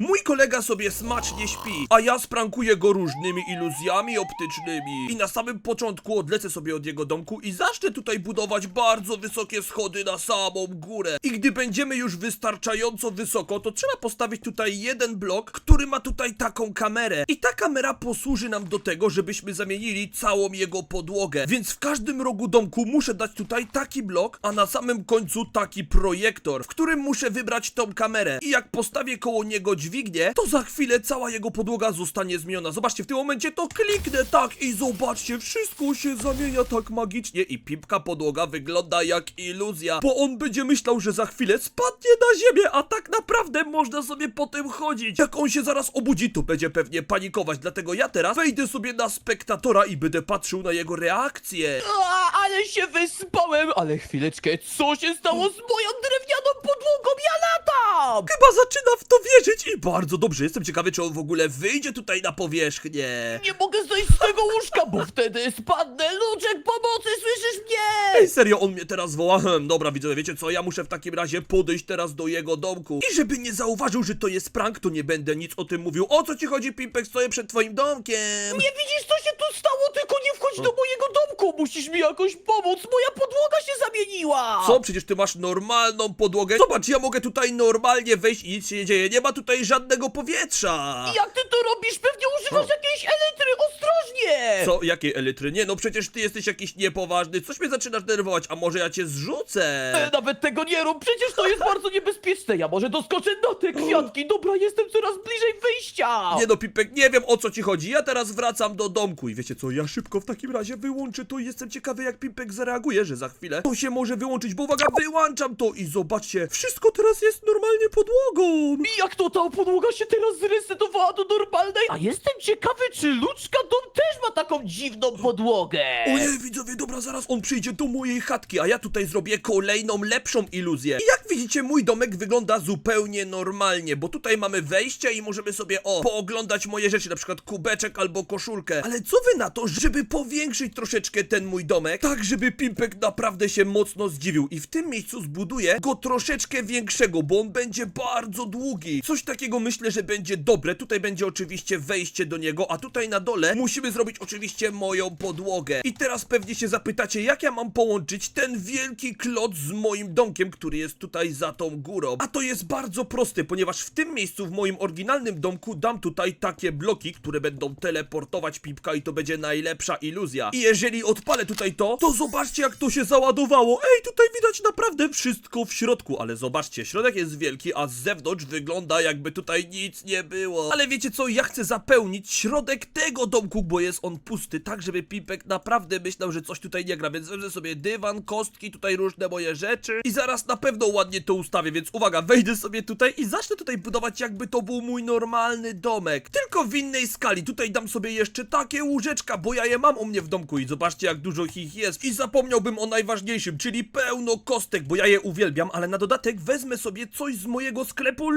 Mój kolega sobie smacznie śpi, a ja sprankuję go różnymi iluzjami optycznymi. I na samym początku odlecę sobie od jego domku i zacznę tutaj budować bardzo wysokie schody na samą górę. I gdy będziemy już wystarczająco wysoko, to trzeba postawić tutaj jeden blok, który ma tutaj taką kamerę. I ta kamera posłuży nam do tego, żebyśmy zamienili całą jego podłogę. Więc w każdym rogu domku muszę dać tutaj taki blok, a na samym końcu taki projektor, w którym muszę wybrać tą kamerę. I jak postawię koło niego dźwignię, to za chwilę cała jego podłoga zostanie zmieniona. Zobaczcie, w tym momencie to kliknę tak i zobaczcie, wszystko się zamienia tak magicznie i pipka podłoga wygląda jak iluzja, bo on będzie myślał, że za chwilę spadnie na ziemię, a tak naprawdę można sobie po tym chodzić. Jak on się zaraz obudzi, to będzie pewnie panikować, dlatego ja teraz wejdę sobie na spektatora i będę patrzył na jego reakcję. A, ale się wyspałem! Ale chwileczkę, co się stało z moją drewnianą podłogą? Ja latam! Chyba zaczyna w to wierzyć i bardzo dobrze, jestem ciekawy, czy on w ogóle wyjdzie tutaj na powierzchnię. Nie mogę zejść z tego łóżka, bo wtedy spadnę! Luczek, pomocy, słyszysz mnie? Ej, serio, on mnie teraz woła? Hm, dobra, widzowie, wiecie co, ja muszę w takim razie podejść teraz do jego domku. I żeby nie zauważył, że to jest prank, to nie będę nic o tym mówił. O co ci chodzi, Pimpek, stoję przed twoim domkiem. Nie widzisz, co się tu stało? Tylko nie wchodź do mojego domku! Musisz mi jakoś pomóc! Moja podłoga się zamieniła! Co? Przecież ty masz normalną podłogę. Zobacz, ja mogę tutaj normalnie wejść i nic się nie dzieje. Nie ma tutaj żadnego powietrza. Jak ty to robisz? Pewnie używasz jakiejś elektry! Ostrożnie! Co? Jakiej elitry? Nie, no przecież ty jesteś jakiś niepoważny. Coś mnie zaczynasz denerwować, a może ja cię zrzucę? E, Nawet tego nie rób, przecież to jest bardzo niebezpieczne. Ja może doskoczę na te kwiatki. Dobra, jestem coraz bliżej wyjścia. Nie no, Pipek, nie wiem o co ci chodzi. Ja teraz wracam do domku i wiecie co, ja szybko w takim razie wyłączę to i jestem ciekawy jak Pipek zareaguje, że za chwilę to się może wyłączyć, bo uwaga, wyłączam to i zobaczcie, wszystko teraz jest normalnie podłogą. Jak to ta podłoga się teraz zresetowała do normalnej? A jestem ciekawy, czy Luczka dom też ma taką dziwną podłogę. Ojej, widzowie, dobra, zaraz on przyjdzie do mojej chatki, a ja tutaj zrobię kolejną, lepszą iluzję. I jak widzicie, mój domek wygląda zupełnie normalnie, bo tutaj mamy wejście i możemy sobie, o, pooglądać moje rzeczy, na przykład kubeczek albo koszulkę. Ale co wy na to, żeby powiększyć troszeczkę ten mój domek, tak żeby Pimpek naprawdę się mocno zdziwił i w tym miejscu zbuduję go troszeczkę większego, bo on będzie bardzo długi. Coś takiego myślę, że będzie dobre. Tutaj będzie oczywiście wejście do niego, a tutaj na dole musimy zrobić oczywiście moją podłogę. I teraz pewnie się zapytacie, jak ja mam połączyć ten wielki klot z moim domkiem, który jest tutaj za tą górą. A to jest bardzo proste, ponieważ w tym miejscu, w moim oryginalnym domku, dam tutaj takie bloki, które będą teleportować pipka i to będzie najlepsza iluzja. I jeżeli odpalę tutaj to, to zobaczcie jak to się załadowało. Ej, tutaj widać naprawdę wszystko w środku, ale zobaczcie, środek jest wielki, a z zewnątrz wygląda jakby tutaj nic nie było. Ale wiecie co, ja chcę zapełnić środek tego domku, bo jest on pusty, tak żeby Pipek naprawdę myślał, że coś tutaj nie gra, więc wezmę sobie dywan, kostki, tutaj różne moje rzeczy i zaraz na pewno ładnie to ustawię, więc uwaga, wejdę sobie tutaj i zacznę tutaj budować jakby to był mój normalny domek, tylko w innej skali. Tutaj dam sobie jeszcze takie łóżeczka, bo ja je mam u mnie w domku i zobaczcie jak dużo ich jest i zapomniałbym o najważniejszym, czyli pełno kostek, bo ja je uwielbiam, ale na dodatek wezmę sobie coś z mojego sklepu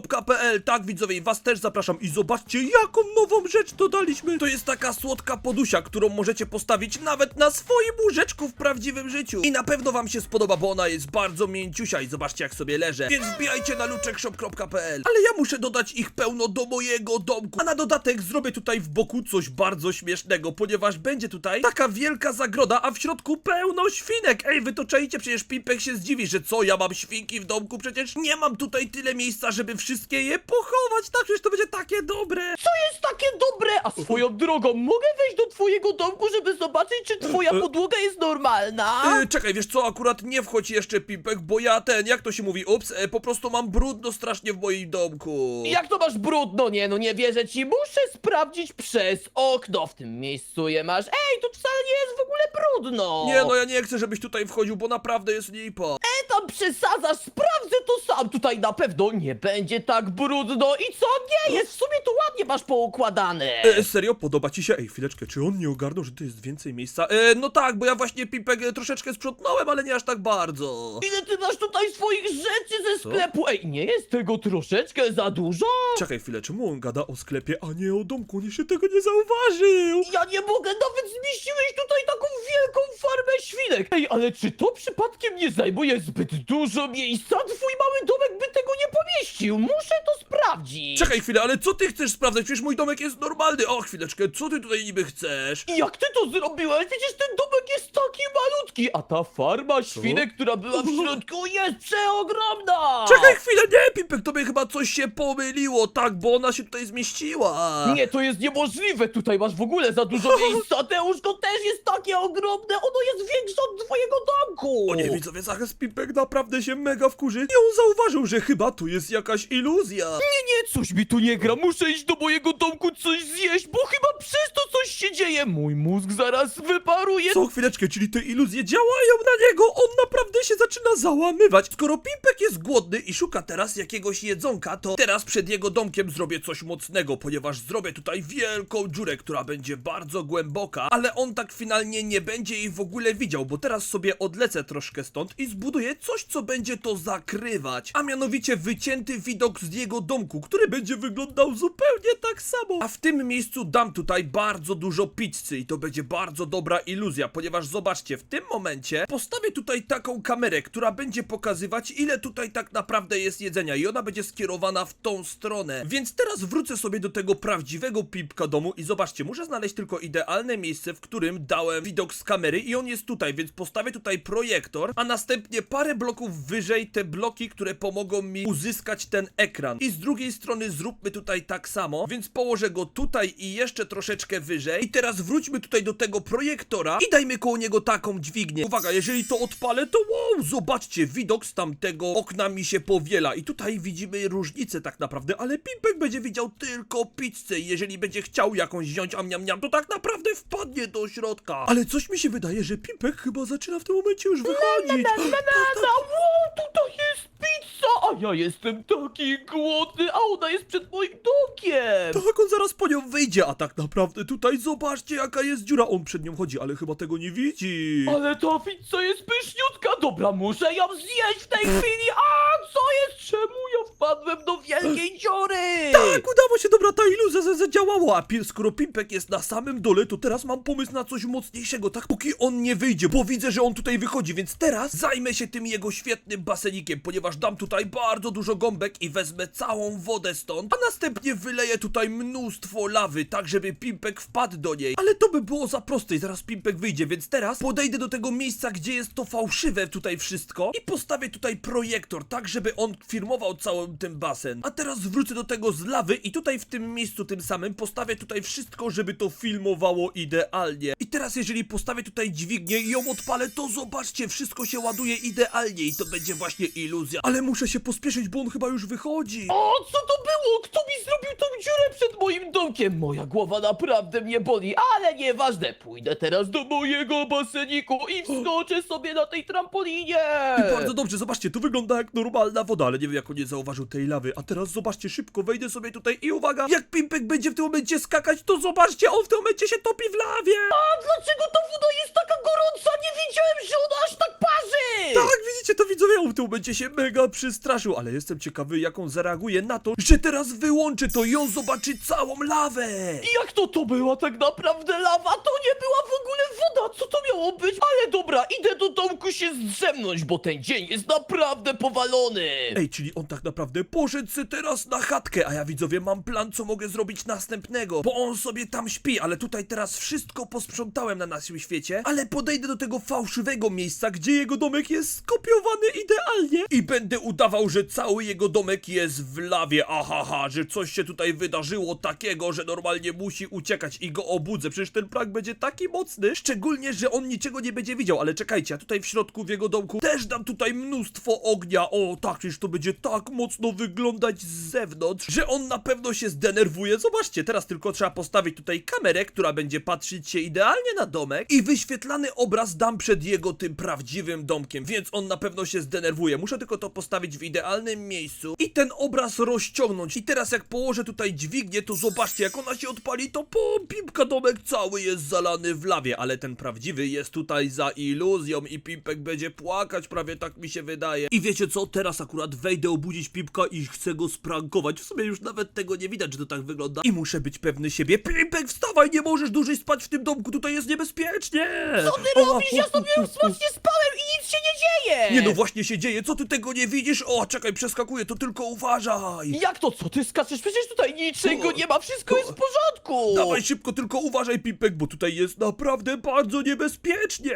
luczekshop.pl. Tak widzowie, i was też zapraszam i zobaczcie jaką nową rzecz dodaliśmy. To jest taka słodka podusia, którą możecie postawić nawet na swoim łóżeczku w prawdziwym życiu. I na pewno wam się spodoba, bo ona jest bardzo mięciusia i zobaczcie jak sobie leżę. Więc wbijajcie na luczekshop.pl. Ale ja muszę dodać ich pełno do mojego domku. A na dodatek zrobię tutaj w boku coś bardzo śmiesznego, ponieważ będzie tutaj taka wielka zagroda, a w środku pełno świnek. Ej, wy to czaicie, przecież Pipek się zdziwi, że co, ja mam świnki w domku? Przecież nie mam tutaj tyle miejsca, żeby wszystkie je pochować. Tak, przecież to będzie takie dobre. Co jest takie dobre? A swoją drogą, mogę wejść do twojego domku, żeby zobaczyć, czy twoja podłoga jest normalna? E, czekaj, wiesz co, akurat nie wchodź jeszcze Pipek, bo ja ten, jak to się mówi, ups, e, po prostu mam brudno strasznie w moim domku. Jak to masz brudno? Nie, no nie wierzę ci. Muszę sprawdzić przez okno. W tym miejscu je masz. Ej, tu wcale nie jest ogóle brudno. Nie no, ja nie chcę, żebyś tutaj wchodził, bo naprawdę jest lipa. E, tam przesadzasz, sprawdzę to sam. Tutaj na pewno nie będzie tak brudno. I co? Nie jest, w sumie to ładnie masz poukładane. E, serio? Serio? Podoba ci się? Ej, chwileczkę, czy on nie ogarnął, że tu jest więcej miejsca? E, no tak, bo ja właśnie Pimpek e, troszeczkę sprzątnąłem, ale nie aż tak bardzo. Ile ty masz tutaj swoich rzeczy ze sklepu? Ej, nie jest tego troszeczkę za dużo? Czekaj chwilę, czemu on gada o sklepie, a nie o domku? On jeszcze tego nie zauważył. Ja nie mogę, nawet zmieściłeś tutaj taką wielką farmę świnek! Ej, ale czy to przypadkiem nie zajmuje zbyt dużo miejsca? Twój mały domek by tego nie pomieścił! Muszę to sprawdzić! Czekaj chwilę, ale co ty chcesz sprawdzać? Przecież mój domek jest normalny. O, chwileczkę, co ty tutaj niby chcesz? I Jak ty to zrobiłeś? Przecież ten domek jest taki malutki, a ta farma świnek, która była w środku jest przeogromna! Czekaj chwilę, nie, Pimpek, tobie chyba coś się pomyliło, tak, bo ona się tutaj zmieściła. Nie, to jest niemożliwe! Tutaj masz w ogóle za dużo miejsca! Te łóżko też jest takie ogromne! Ono jest większe od twojego domku! O nie, widzowie, zaraz Pimpek naprawdę się mega wkurzy i on zauważył, że chyba tu jest jakaś iluzja. Nie, nie, coś mi tu nie gra. Muszę iść do mojego domku coś zjeść, bo chyba przez to coś się dzieje. Mój mózg zaraz wyparuje. Co, chwileczkę, czyli te iluzje działają na niego? On naprawdę się zaczyna załamywać. Skoro Pimpek jest głodny i szuka teraz jakiegoś jedzonka, to teraz przed jego domkiem zrobię coś mocnego, ponieważ zrobię tutaj wielką dziurę, która będzie bardzo głęboka, ale on tak finalnie nie będzie jej w ogóle widział, bo teraz sobie odlecę troszkę stąd i zbuduję coś, co będzie to zakrywać, a mianowicie wycięty widok z jego domku, który będzie wyglądał zupełnie tak samo. A w tym miejscu dam tutaj bardzo dużo pizzy i to będzie bardzo dobra iluzja, ponieważ zobaczcie, w tym momencie postawię tutaj taką kamerę, która będzie pokazywać ile tutaj tak naprawdę jest jedzenia i ona będzie skierowana w tą stronę. Więc teraz wrócę sobie do tego prawdziwego pipka domu i zobaczcie, muszę znaleźć tylko idealne miejsce, w którym dałem widok z kamery i on jest tutaj, więc postawię tutaj projektor, a następnie parę bloków wyżej te bloki, które pomogą mi uzyskać ten ekran. I z drugiej strony zróbmy tutaj tak samo, więc położę go tutaj i jeszcze troszeczkę wyżej. I teraz wróćmy tutaj do tego projektora i dajmy koło niego taką dźwignię. Uwaga, jeżeli to odpalę, to wow, zobaczcie, widok z tamtego okna mi się powiela. I tutaj widzimy różnicę tak naprawdę, ale Pimpek będzie widział tylko pizzę. I jeżeli będzie chciał jakąś wziąć am niam niam, to tak naprawdę wpadnie do środka. Ale coś mi się wydaje, że Pimpek chyba zaczyna w tym momencie już wychodzić. Na, na, na, wow, tutaj jest pizza, a ja jestem taki głodny, a ona jest przed moim domkiem. Tak, on zaraz po nią wyjdzie, a tak naprawdę tutaj zobaczcie jaka jest dziura. On przed nią chodzi, ale chyba tego nie widzi. Ale ta pizza jest pyszniutka, dobra, muszę ją zjeść w tej chwili, a co jest, czemu wpadłem do wielkiej dziury? Tak, udało się, dobra, ta iluzja za- zadziałała, a pi- skoro Pimpek jest na samym dole, to teraz mam pomysł na coś mocniejszego, tak? Póki on nie wyjdzie, bo widzę, że on tutaj wychodzi, więc teraz zajmę się tym jego świetnym basenikiem, ponieważ dam tutaj bardzo dużo gąbek i wezmę całą wodę stąd, a następnie wyleję tutaj mnóstwo lawy, tak żeby Pimpek wpadł do niej. Ale to by było za proste i zaraz Pimpek wyjdzie, więc teraz podejdę do tego miejsca, gdzie jest to fałszywe tutaj wszystko i postawię tutaj projektor, tak żeby on firmował cały ten basen. A teraz wrócę do tego z lawy i tutaj w tym miejscu tym samym postawię tutaj wszystko, żeby to filmowało idealnie. I teraz jeżeli postawię tutaj dźwignię i ją odpalę, to zobaczcie, wszystko się ładuje idealnie i to będzie właśnie iluzja. Ale muszę się pospieszyć, bo on chyba już wychodzi. O, co to było? Kto mi zrobił tą dziurę przed moim domkiem? Moja głowa naprawdę mnie boli, ale nieważne. Pójdę teraz do mojego baseniku i wskoczę sobie na tej trampolinie. I bardzo dobrze, zobaczcie, to wygląda jak normalna woda, ale nie wiem jak on nie zauważył tej lawy. A teraz zobaczcie, szybko wejdę sobie tutaj i uwaga, jak Pimpek będzie w tym momencie skakać, to zobaczcie, on w tym momencie się topi w lawie. A dlaczego ta woda jest taka gorąca? Nie wiedziałem, że ona aż tak parzy! Tak, widzicie to widzowie, on tym momencie się mega przestraszył, ale jestem ciekawy jak on zareaguje na to, że teraz wyłączy to i on zobaczy całą lawę. I Jak to to była tak naprawdę lawa? To nie była w ogóle woda! Co to miało być? Ale dobra, idę do domku się zdrzemnąć, bo ten dzień jest naprawdę powalony! Ej, czyli on tak naprawdę poszedł se teraz na chatkę, a ja widzowie mam plan, co mogę zrobić następnego, bo on sobie tam śpi, ale tutaj teraz wszystko posprzątałem na naszym świecie, ale podejdę do tego fałszywego miejsca, gdzie jego domek jest skopiowany idealnie. I będę udawał, że cały jego domek jest w lawie, ahaha, że coś się tutaj wydarzyło takiego, że normalnie musi uciekać i go obudzę, przecież ten prank będzie taki mocny, szczególnie, że on niczego nie będzie widział, ale czekajcie, a tutaj w środku w jego domku też dam tutaj mnóstwo ognia, o tak, przecież to będzie tak mocno wyglądać z zewnątrz, że on na pewno się zdenerwuje, zobaczcie, teraz tylko trzeba postawić tutaj kamerę, która będzie patrzeć się idealnie na domek i wyświetlany obraz dam przed jego tym prawdziwym domkiem, więc on na pewno się zdenerwuje, muszę tylko to postawić w idealnym miejscu i ten obraz rozciągnąć i teraz jak położę tutaj dźwignię, to zobaczcie, jak ona się odpali, to po Pimpka domek cały jest zalany w lawie, ale ten prawdziwy jest tutaj za iluzją i Pimpek będzie płakać, prawie tak mi się wydaje. I wiecie co, teraz akurat wejdę obudzić Pimpka i chcę go sprankować. W sumie już nawet tego nie widać, że to tak wygląda. I muszę być pewny siebie. Pimpek, wstawaj, nie możesz dłużej spać w tym domku, tutaj jest niebezpiecznie! Co ty robisz? Ja sobie już smacznie spałem i nic się nie dzieje! Nie no, właśnie się dzieje, co ty tego nie widzisz? O, czekaj, przeskakuję, to tylko uważaj! Jak to, co ty skaczesz? Przecież tutaj niczego nie ma, wszystko jest w porządku! Dawaj szybko, tylko uważaj, Pimpek, bo tutaj jest naprawdę bardzo niebezpiecznie!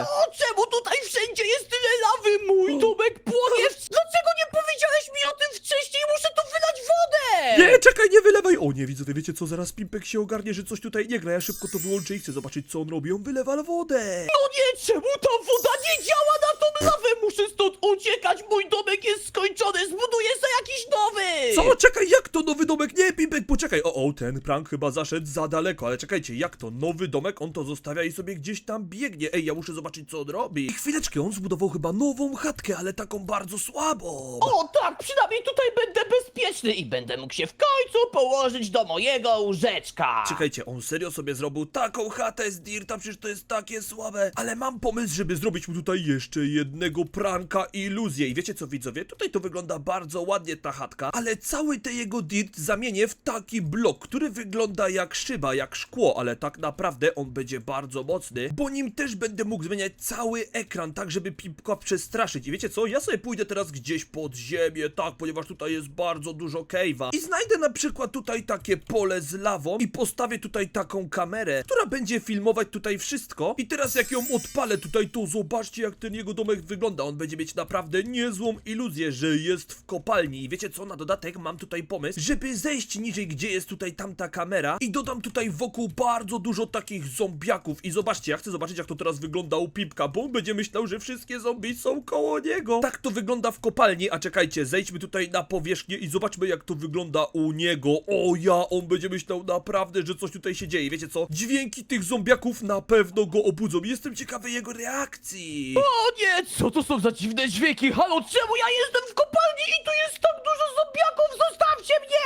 O, czemu tutaj wszędzie jest tyle lawy? Mój domek płonie! Dlaczego nie powiedziałeś mi o tym wcześniej? Muszę tu wylać wodę! Nie, czekaj, nie wylewaj! O nie, widzowie, wiecie co, zaraz Pimpek się ogarnie, że coś tutaj nie gra, ja szybko to wyłączę i chcę zobaczyć, co on robi, on wylewa wodę! No nie, czemu ta woda nie działa na tą lawę? Muszę stąd uciekać, mój domek jest skończony, zbuduję sobie jakiś nowy! Co? Czekaj, jak to nowy domek? Nie, Pimpek, poczekaj! O, o, ten prank chyba zaszedł za daleko, ale czekajcie, jak to? Nowy domek? On to zostawia i sobie gdzieś tam biegnie. Ej, ja muszę zobaczyć, co on robi. I chwileczkę, on zbudował chyba nową chatkę, ale taką bardzo słabą. O tak, przynajmniej tutaj będę bezpieczny i będę mógł się w końcu położyć do mojego łóżeczka. Czekajcie, on serio sobie zrobił taką chatę z Dirta, przecież to jest takie słabe. Ale mam pomysł, żeby zrobić mu tutaj jeszcze jednego pranka iluzję. I wiecie co, widzowie? Tutaj to wygląda bardzo ładnie ta chatka, ale cały ten jego Dirt zamienię w taki blok, który wygląda jak szyba, jak szkło, ale tak naprawdę on będzie bardzo mocny, bo nim też będę mógł zmieniać cały ekran, tak żeby Pipka przestraszyć. I wiecie co? Ja sobie pójdę teraz gdzieś pod ziemię, tak, ponieważ tutaj jest bardzo dużo cave'a. I znajdę na przykład tutaj takie pole z lawą i postawię tutaj taką kamerę, która będzie filmować tutaj wszystko. I teraz jak ją odpalę tutaj, to zobaczcie jak ten jego domek wygląda. On będzie mieć naprawdę niezłą iluzję, że jest w kopalni. I wiecie co? Na dodatek mam tutaj pomysł, żeby zejść niżej, gdzie jest tutaj tamta kamera i dodam tutaj wokół bardzo dużo takich zombiaków. I zobaczcie, ja chcę zobaczyć jak to teraz wygląda u Pipka, bo on będzie myślał, że wszystkie zombie są koło niego. Tak to wygląda w kopalni, a czekajcie, zejdźmy tutaj na powierzchnię i zobaczmy jak to wygląda u niego. O ja, on będzie myślał naprawdę, że coś tutaj się dzieje. Wiecie co? Dźwięki tych zombiaków na pewno go obudzą. Jestem ciekawy jego reakcji. O nie, co to są za dziwne dźwięki? Halo, czemu ja jestem w kopalni i tu jest tak dużo zombiaków? Zostawcie mnie!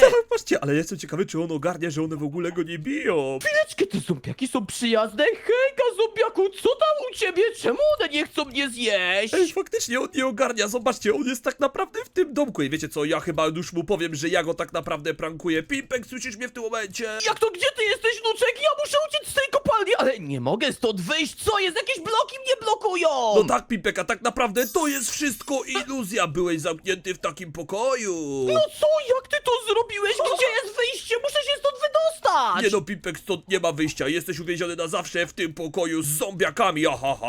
Tak, patrzcie, ale jestem ciekawy, czy on ogarnia, że one w ogóle go nie biją. Chwileczkę, te zombiaki są przyjazne? Hejka, zombiaku, co tam u ciebie? Czemu one nie chcą mnie zjeść? Ej, faktycznie on nie ogarnia, zobaczcie, on jest tak naprawdę w tym domku. I wiecie co, ja chyba już mu powiem, że ja go tak naprawdę prankuję. Pimpek, słyszysz mnie w tym momencie? Jak to, gdzie ty jesteś, Nuczek? Ja muszę uciec z tej kopalni, ale nie mogę stąd wyjść. Co jest? Jakieś bloki mnie blokują! No tak, Pimpek, a tak naprawdę to jest wszystko iluzja. Byłeś zamknięty w takim pokoju. No co? Jak ty to zrobiłeś? Gdzie jest wyjście? Muszę się stąd wydostać! Nie no, Pimpek, stąd nie ma wyjścia. Jesteś uwięziony na zawsze w tym pokoju z zombiakami, ahaha.